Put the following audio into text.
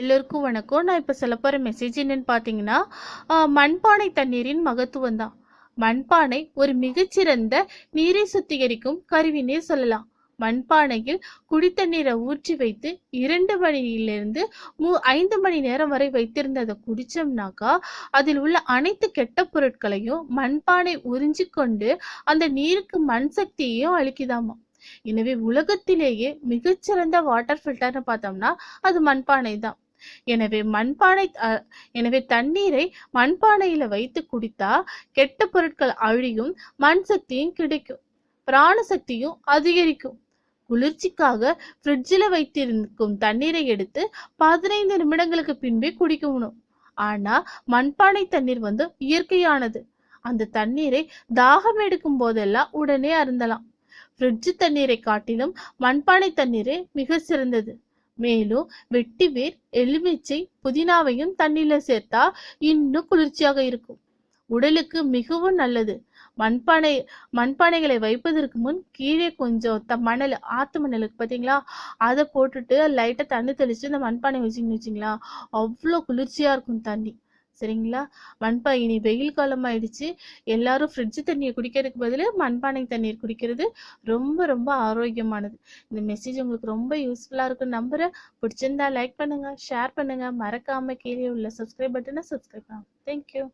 எல்லோருக்கும் வணக்கம். நான் இப்போ சொல்ல போகிற மெசேஜ் என்னன்னு பார்த்தீங்கன்னா மண்பானை தண்ணீரின் மகத்துவம் தான். மண்பானை ஒரு மிகச்சிறந்த நீரை சுத்திகரிக்கும் கருவினே சொல்லலாம். மண்பானையில் குடித்தண்ணீரை ஊற்றி வைத்து இரண்டு மணியிலிருந்து மூ ஐந்து மணி நேரம் வரை வைத்திருந்ததை குடித்தோம்னாக்கா குடிச்சோம்னாக்கா அதில் உள்ள அனைத்து கெட்ட பொருட்களையும் மண்பானை உறிஞ்சி கொண்டு அந்த நீருக்கு மண் சக்தியையும் அளிக்குதாமா. எனவே உலகத்திலேயே மிகச்சிறந்த வாட்டர் ஃபில்டர்னு பார்த்தோம்னா அது மண்பானை தான். எனவே மண்பானை எனவே தண்ணீரை மண்பானையில வைத்து குடித்தா கெட்ட பொருட்கள் அழியும் மண் சக்தியும் கிடைக்கும் பிராண சக்தியும் அதிகரிக்கும். குளிர்ச்சிக்காக ஃப்ரிட்ஜில் வைத்திருக்கும் தண்ணீரை எடுத்து பதினைந்து நிமிடங்களுக்கு பின்பே குடிக்கணும் ஆனா மண்பானை தண்ணீர் வந்து இயற்கையானது. அந்த தண்ணீரை தாகம் எடுக்கும் போதெல்லாம் உடனே அருந்தலாம். ஃப்ரிட்ஜ் தண்ணீரை காட்டிலும் மண்பானை தண்ணீரே மிக சிறந்தது. மேலும் வெட்டிவேர் எலுமிச்சை புதினாவையும் தண்ணீர்ல சேர்த்தா இன்னும் குளிர்ச்சியாக இருக்கும். உடலுக்கு மிகவும் நல்லது. மண்பானை மண்பானைகளை வைப்பதற்கு முன் கீழே கொஞ்சம் த மணல் ஆத்து மணலுக்கு பார்த்தீங்களா அதை போட்டுட்டு லைட்டாக தண்ணி தெளிச்சு இந்த மண்பானை வச்சிங்கன்னு வச்சிங்களா அவ்வளோ குளிர்ச்சியாக இருக்கும் தண்ணி. சரிங்களா? மண்பா இனி வெயில் காலம் ஆயிடுச்சு. எல்லாரும் ஃப்ரிட்ஜ் தண்ணியை குடிக்கிறதுக்கு பதிலு மண்பானை தண்ணீர் குடிக்கிறது ரொம்ப ரொம்ப ஆரோக்கியமானது. இந்த மெசேஜ் உங்களுக்கு ரொம்ப யூஸ்ஃபுல்லாக இருக்கும் நம்புறேன். பிடிச்சிருந்தா லைக் பண்ணுங்க ஷேர் பண்ணுங்க. மறக்காம கீழே உள்ள சப்ஸ்கிரைப் பட்டனை சப்ஸ்கிரைப் பண்ணுங்க தேங்க்யூ